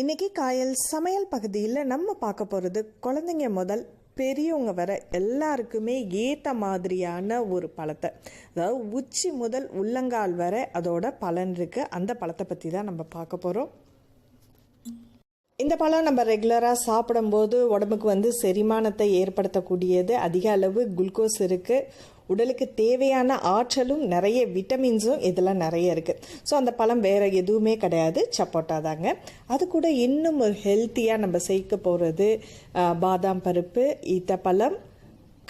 இன்றைக்கி காயல் சமையல் பகுதியில் நம்ம பார்க்க போகிறது குழந்தைங்க முதல் பெரியவங்க வர எல்லாருக்குமே ஏற்ற மாதிரியான ஒரு பழத்தை. அதாவது உச்சி முதல் உள்ளங்கால் வரை அதோட பலன் இருக்குது அந்த பழத்தை பற்றி தான் நம்ம பார்க்க போகிறோம் இந்த பழம் நம்ம ரெகுலராக சாப்பிடும்போது உடம்புக்கு வந்து செரிமானத்தை ஏற்படுத்தக்கூடியது. அதிக அளவு குளுக்கோஸ் இருக்குது உடலுக்கு தேவையான ஆற்றலும் நிறைய விட்டமின்ஸும் இதெல்லாம் நிறைய இருக்குது ஸோ அந்த பழம் வேறு எதுவுமே கிடையாது. சப்போட்டா தாங்க. அது கூட இன்னும் ஒரு ஹெல்த்தியாக நம்ம சேர்க்க போகிறது பாதாம் பருப்பு ஈத்தப்பழம்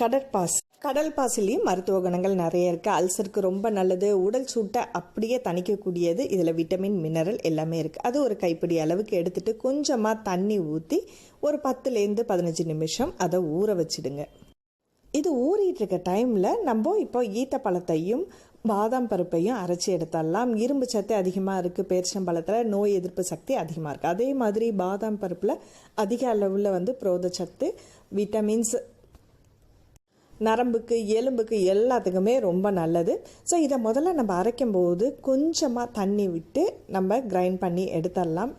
கடற்பாசி கடல் பாசிலையும் மருத்துவ குணங்கள் நிறைய இருக்குது அல்சருக்கு ரொம்ப நல்லது. உடல் சூட்டை அப்படியே தணிக்கக்கூடியது. இதில் விட்டமின் மினரல் எல்லாமே இருக்குது அது ஒரு கைப்பிடி அளவுக்கு எடுத்துகிட்டு கொஞ்சமாக தண்ணி ஊற்றி ஒரு பத்துலேருந்து பதினஞ்சு நிமிஷம் அதை ஊற வச்சிடுங்க. இது ஊறிட்டு இருக்க டைமில் நம்ம இப்போ ஈத்த பழத்தையும் பாதாம் பருப்பையும் அரைச்சி எடுத்துடலாம். இரும்பு சத்து அதிகமாக இருக்குது பேரிச்சம்பழத்தில் நோய் எதிர்ப்பு சக்தி அதிகமாக இருக்குது அதே மாதிரி பாதாம் பருப்பில் அதிக அளவில் வந்து புரோதச்சத்து விட்டமின்ஸ் நரம்புக்கு எலும்புக்கு எல்லாத்துக்குமே ரொம்ப நல்லது. ஸோ இதை முதல்ல நம்ம அரைக்கும் போது கொஞ்சமாக தண்ணி விட்டு நம்ம கிரைண்ட் பண்ணி எடுத்துடலாம்.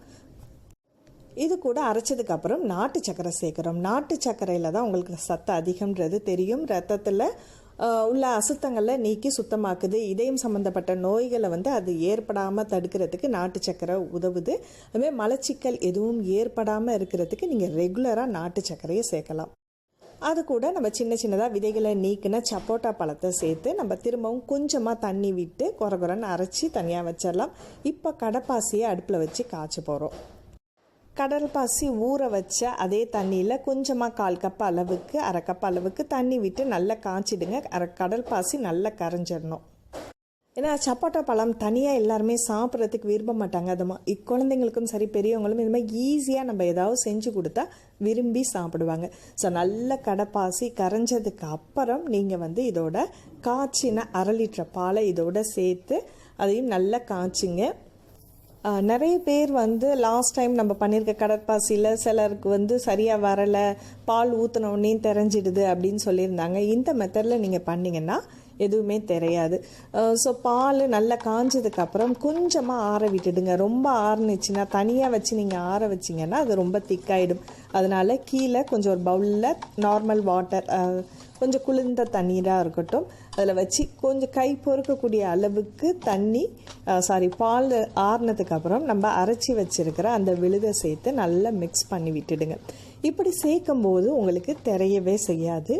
இது கூட அரைச்சதுக்கப்புறம் நாட்டு சக்கரை சேர்க்குறோம். நாட்டு சர்க்கரையில் தான் உங்களுக்கு சத்து அதிகம்ன்றது தெரியும். ரத்தத்தில் உள்ள அசுத்தங்களை நீக்கி சுத்தமாக்குது. இதயம் சம்மந்தப்பட்ட நோய்களை வந்து அது ஏற்படாமல் தடுக்கிறதுக்கு நாட்டு சக்கரை உதவுது. அதுமாதிரி மலச்சிக்கல் எதுவும் ஏற்படாமல் இருக்கிறதுக்கு நீங்கள் ரெகுலராக நாட்டு சக்கரையை சேர்க்கலாம். அது கூட நம்ம சின்ன சின்னதாக விதைகளை நீக்கின சப்போட்டா பழத்தை சேர்த்து நம்ம திரும்பவும் கொஞ்சமாக தண்ணி விட்டு குறகுறன்னு அரைச்சி தனியாக வச்சிடலாம். இப்போ கடப்பாசியை அடுப்பில் வச்சு காய்ச்ச போகிறோம் கடல் பாசி ஊற வச்ச அதே தண்ணியில் கொஞ்சமாக கால் கப் அளவுக்கு அரை கப் அளவுக்கு தண்ணி விட்டு நல்லா காய்ச்சிடுங்க. அரை கடல் பாசி நல்லா கரைஞ்சிடணும். ஏன்னா சப்பாட்டா பழம் தனியாக எல்லாருமே சாப்பிட்றதுக்கு விரும்ப மாட்டாங்க. அது மா குழந்தைங்களுக்கும் சரி பெரியவங்களும் இது மாதிரி ஈஸியாக நம்ம ஏதாவது செஞ்சு கொடுத்தா விரும்பி சாப்பிடுவாங்க. ஸோ நல்ல கடைப்பாசி கரைஞ்சதுக்கு அப்புறம் நீங்கள் வந்து இதோட காய்ச்சின அரை லிட்டர் பாலை இதோட சேர்த்து அதையும் நல்லா காய்ச்சிங்க. நிறைய பேர் வந்து லாஸ்ட் டைம் நம்ம பண்ணியிருக்க கடற்பாசியில் சிலருக்கு வந்து சரியாக வரலை பால் ஊற்றினோடனே தெரிஞ்சிடுது அப்படின்னு சொல்லியிருந்தாங்க. இந்த மெத்தடில் நீங்கள் பண்ணிங்கன்னா எதுவுமே தெரியாது. ஸோ பால் நல்லா காஞ்சதுக்கப்புறம் கொஞ்சமாக ஆற விட்டுடுங்க. ரொம்ப ஆறுனுச்சுன்னா தனியாக வச்சு நீங்கள் ஆற வச்சிங்கன்னா அது ரொம்ப திக்காயிடும். அதனால் கீழே கொஞ்சம் ஒரு பவுலில் நார்மல் வாட்டர் கொஞ்சம் குளிர்ந்த தண்ணீராக இருக்கட்டும். அதில் வச்சு கொஞ்சம் கை பொறுக்கக்கூடிய அளவுக்கு தண்ணி சாரி பால் ஆறுனதுக்கப்புறம் நம்ம அரைச்சி வச்சுருக்கிற அந்த விழுதை சேர்த்து நல்லா மிக்ஸ் பண்ணி விட்டுடுங்க. இப்படி சேர்க்கும் போது உங்களுக்கு தெரியவே செய்யாது.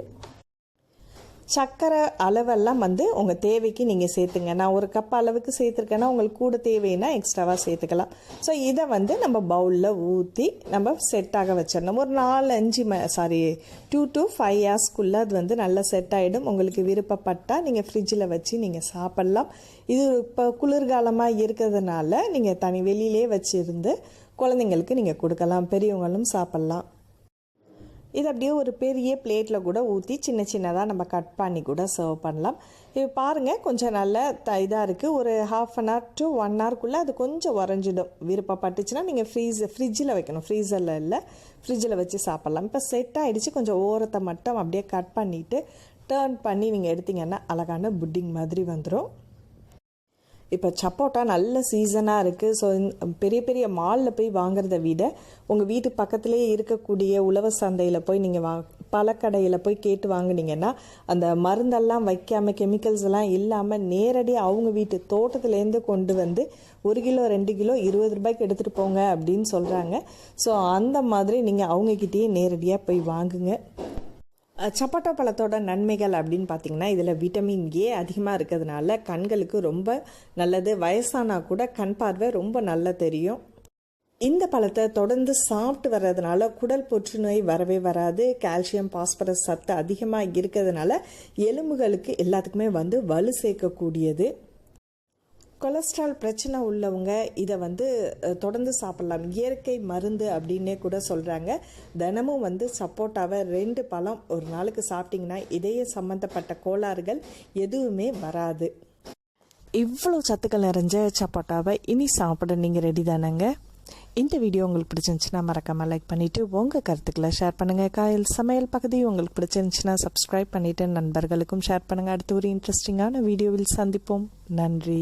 சர்க்கரை அளவெல்லாம் வந்து உங்கள் தேவைக்கு நீங்கள் சேர்த்துங்க. நான் ஒரு கப் அளவுக்கு சேர்த்துருக்கேன்னா உங்களுக்கு கூட தேவைன்னா எக்ஸ்ட்ராவாக சேர்த்துக்கலாம். ஸோ இதை வந்து நம்ம பவுலில் ஊற்றி நம்ம செட்டாக வச்சிடணும். ஒரு நாலு அஞ்சு ம சாரி டூ டு ஃபைவ் ஹார்ஸ்க்குள்ளே அது வந்து நல்லா செட் ஆகிடும் உங்களுக்கு விருப்பப்பட்டால் நீங்கள் ஃப்ரிட்ஜில் வச்சு நீங்கள் சாப்பிட்லாம். இது இப்போ குளிர்காலமாக இருக்கிறதுனால நீங்கள் தனி வெளியிலே வச்சுருந்து குழந்தைங்களுக்கு நீங்கள் கொடுக்கலாம். பெரியவங்களும் சாப்பிட்லாம். இது அப்படியே ஒரு பெரிய பிளேட்டில் கூட ஊற்றி சின்ன சின்னதாக நம்ம கட் பண்ணி கூட சர்வ் பண்ணலாம். இது பாருங்கள் கொஞ்சம் நல்ல த இதாக இருக்குது ஒரு half an hour to one ஹவர்க்குள்ளே அது கொஞ்சம் உறைஞ்சிடும் விருப்பப்பட்டுச்சுன்னா நீங்கள் ஃப்ரீஸ் ஃப்ரிட்ஜில் வைக்கணும். ஃப்ரீசரில் இல்லை ஃப்ரிட்ஜில் வச்சு சாப்பிட்லாம். இப்போ செட் ஆகிடுச்சு கொஞ்சம் ஓரத்தை மட்டும் அப்படியே கட் பண்ணிவிட்டு டேர்ன் பண்ணி நீங்கள் எடுத்திங்கன்னா அழகான புட்டிங் மாதிரி வந்துடும் இப்போ சப்போட்டா நல்ல சீசனாக இருக்குது ஸோ பெரிய பெரிய மாலில் போய் வாங்குறத விட உங்கள் வீட்டு பக்கத்துலேயே இருக்கக்கூடிய உழவர் சந்தையில் போய் நீங்கள் வா பழக்கடையில் போய் கேட்டு வாங்கினீங்கன்னா அந்த மருந்தெல்லாம் வைக்காமல் கெமிக்கல்ஸ் எல்லாம் இல்லாமல் நேரடியாக அவங்க வீட்டு தோட்டத்துலேருந்து கொண்டு வந்து ஒரு கிலோ ரெண்டு கிலோ இருபது ரூபாய்க்கு எடுத்துகிட்டு போங்க அப்படின்னு சொல்கிறாங்க ஸோ அந்த மாதிரி நீங்கள் அவங்கக்கிட்டேயே நேரடியாக போய் வாங்குங்க. சப்பாட்டா பழத்தோட நன்மைகள் அப்படின்னு பார்த்தீங்கன்னா இதில் விட்டமின் ஏ அதிகமாக இருக்கிறதுனால கண்களுக்கு ரொம்ப நல்லது. வயசானா கூட கண் பார்வை ரொம்ப நல்லா தெரியும். இந்த பழத்தை தொடர்ந்து சாப்பிட்டு வர்றதுனால குடல் புற்றுநோய் வரவே வராது. கால்சியம் பாஸ்பரஸ் சத்து அதிகமாக இருக்கிறதுனால எலும்புகளுக்கு எல்லாத்துக்குமே வந்து வலு சேர்க்கக்கூடியது. கொலஸ்ட்ரால் பிரச்சனை உள்ளவங்க இதை வந்து தொடர்ந்து சாப்பிட்லாம். இயற்கை மருந்து அப்படின்னே கூட சொல்கிறாங்க தினமும் வந்து சப்போட்டாவை ரெண்டு பழம் ஒரு நாளுக்கு சாப்பிட்டிங்கன்னா இதய சம்மந்தப்பட்ட கோளாறுகள் எதுவுமே வராது. இவ்வளோ சத்துக்கள் நிறைஞ்ச சப்போட்டாவை இனி சாப்பிட நீங்கள் ரெடி தானேங்க? இந்த வீடியோ உங்களுக்கு பிடிச்சிருந்துச்சுன்னா மறக்காமல் லைக் பண்ணிவிட்டு உங்கள் கருத்துக்களை ஷேர் பண்ணுங்கள் காயல் சமையல் பகுதி உங்களுக்கு பிடிச்சிருந்துச்சுன்னா சப்ஸ்கிரைப் பண்ணிவிட்டு நண்பர்களுக்கும் ஷேர் பண்ணுங்கள் அடுத்து ஒரு இன்ட்ரெஸ்டிங்கான வீடியோவில் சந்திப்போம். நன்றி.